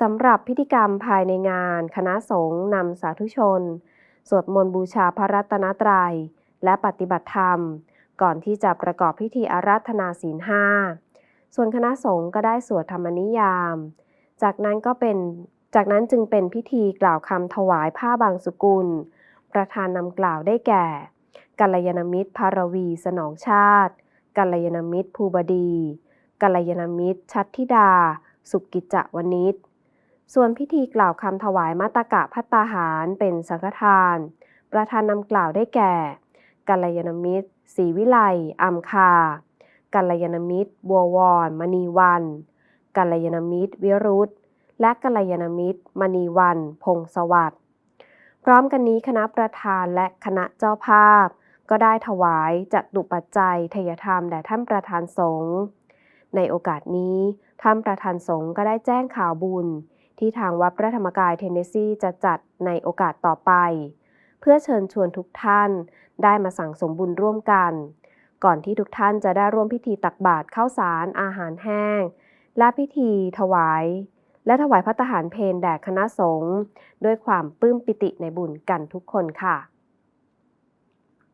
สำหรับพิธีกรรมภายในงาน คณะสงฆ์นำสาธุชน สวดมนต์บูชาพระรัตนตรัย และปฏิบัติธรรม ก่อนที่จะประกอบพิธีอาราธนาศีลห้าส่วนคณะสงฆ์ก็ได้สวดธรรมนิยาม จากนั้นก็เป็นจากนั้นจึงเป็นพิธีกล่าวคำถวายผ้าบางสุกุล ประธานนำกล่าวได้แก่ กัลยาณมิตรภารวีสนองชาติ กัลยาณมิตรภูบดี กัลยาณมิตรชัดธิดา สุกิจจวนิช ส่วนพิธีกล่าวคำถวายมาตกะพัตตาหารเป็นสังฆทาน ประธานนำกล่าวได้แก่กัลยาณมิตรศรีวิไลอัมคา กัลยาณมิตร บัววร มณีวัน กัลยาณมิตร วิรุธ และกัลยาณมิตร มณีวัน พงศวัสดิ์ พร้อมกันนี้คณะประธานและคณะเจ้าภาพ ก็ได้ถวายจัดตุปัจจัยทยธรรมแด่ท่านประธานสงฆ์ ในโอกาสนี้ท่านประธานสงฆ์ก็ได้แจ้งข่าวบุญ ที่ทางวัดพระธรรมกายเทนเนสซีจะจัดในโอกาสต่อไป เพื่อเชิญชวนทุกท่านได้มาสั่งสมบุญร่วมกัน ก่อนที่ทุกท่านจะได้ร่วมพิธีตักบาตรข้าวสารอาหารแห้ง และพิธีถวาย และถวายพระทหารเพลแด่คณะสงฆ์ด้วยความปลื้มปิติในบุญกันทุกคนค่ะ